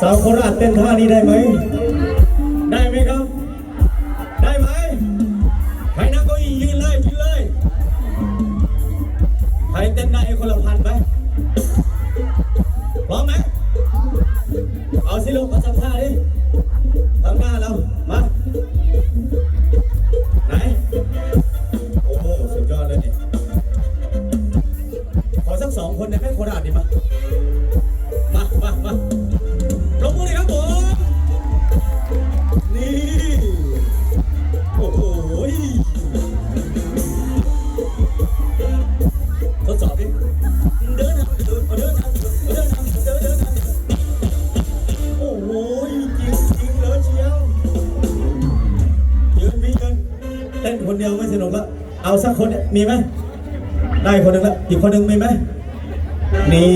สาวโคราชเต้นท่านี้ได้ไหม ได้ไหมครับ ได้ไหมใครนั่งก็ยืนเลยยืนเลย ใครเต้นได้คนละพันไป พร้อมไหมเอาสิลูกมาทำท่าดิทำหน้าเรามาไหนโอ้โหสุดยอดเลยนี่ขอสักสองคนในแม่โคราชดิมามา นคนเดียวไม่สนุกแล้ว เอาสักคนเนี่ยมีไหมได้คนหนึ่งแล้วอีกคนหนึ่งมีไหมนี่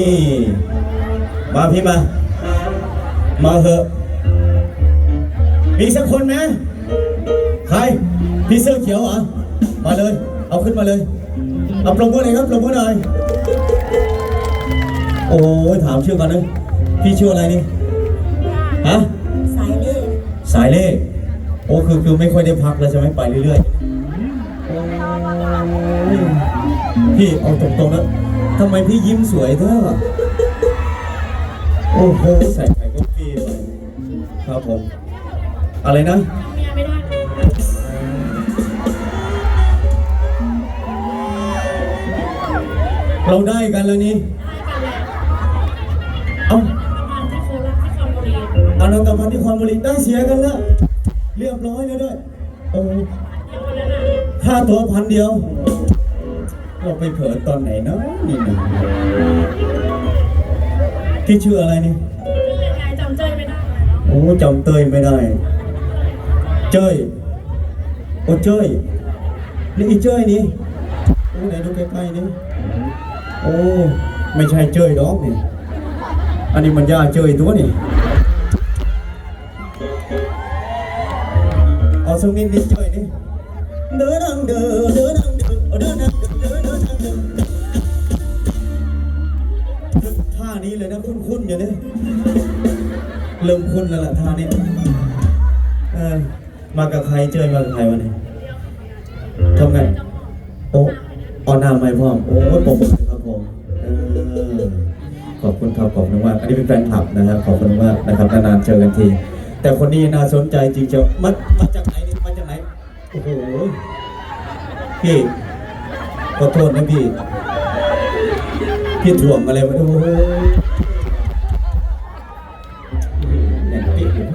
มาพี่มา มาเถอะมีสักคนไหมใครพี่เสื้อเขียวเหรอมาเลย เอาขึ้นมาเลยเอาปรบมือหน่อยครับปรบมือหน่อยโอ้ยถามชื่อก่อนนะพี่ชื่ออะไรนี่ฮะสายเล่ห์สายเล่ โอ้คือคือไม่ค่อยได้พักแล้วใช่ไหมไปเรื่อยๆโอ้ยพี่เอาตรงๆนะทำไมพี่ยิ้มสวยเท่าโอ้โหใส่ไข่ก็ปีไปครับผม อะไรนะเมียไม่ได้เราได้กันแล้วนี่ได้กันแล้วเอ้าประมาณที่โคราชที่คอนบุรีอนันตพันธ์ที่ความบริได้เสียกันแล้ว เรียบร้อยแล้วด้วยโอ้เดี๋ยววันนั้นน่ะค่าตัวพันเดียว เราไปเผลอตอนไหนเนาะนี่นะพี่ชื่ออะไรนี่คือยังไงจำเจ้ยไม่ได้โอ้จำเตยไม่ได้ เจ้ยโอ้เจ้ยนี่อีเจ้ยนี่โอ้ไหนดูใกล้ๆนี่โอ้ไม่ใช่เจ้ยดอกนี่อันนี้มันย่าเจ้ยตัวนี่ สักนิดนิดเจ้ยนี่เดินดังเดินเดินดังเดินเดินดังเดินเดินดังเดินท่านี้เลยนะคุ้นๆอยู่เนี่ยเริ่มคุ้นแล้วล่ะท่านี้เออมากับใครเจอมากับใครวันนี้ทำไงโอ้เอาหน้าไม่พร้อมโอ้ยปมครับผมขอบคุณครับขอบคุณมากอันนี้เป็นแฟนคลับนะครับขอบคุณมากนะครับนานๆเจอกันที แต่คนนี้น่าสนใจจริงเจ้ามามาจากไหนมาจากไหน โอ้โหพี่ขอโทษนะพี่ พี่ถ่วงอะไรมาดูโอ้โหแน่นปิ๊กอยู่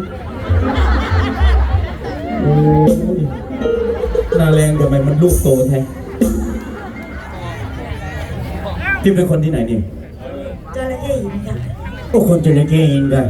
โอ้ยหน้าแรงทำไมมันลูกโตแท้พี่เป็นคนที่ไหนนี่จระเข้หญิงค่ะโอ้คนจะได้เก่งกัน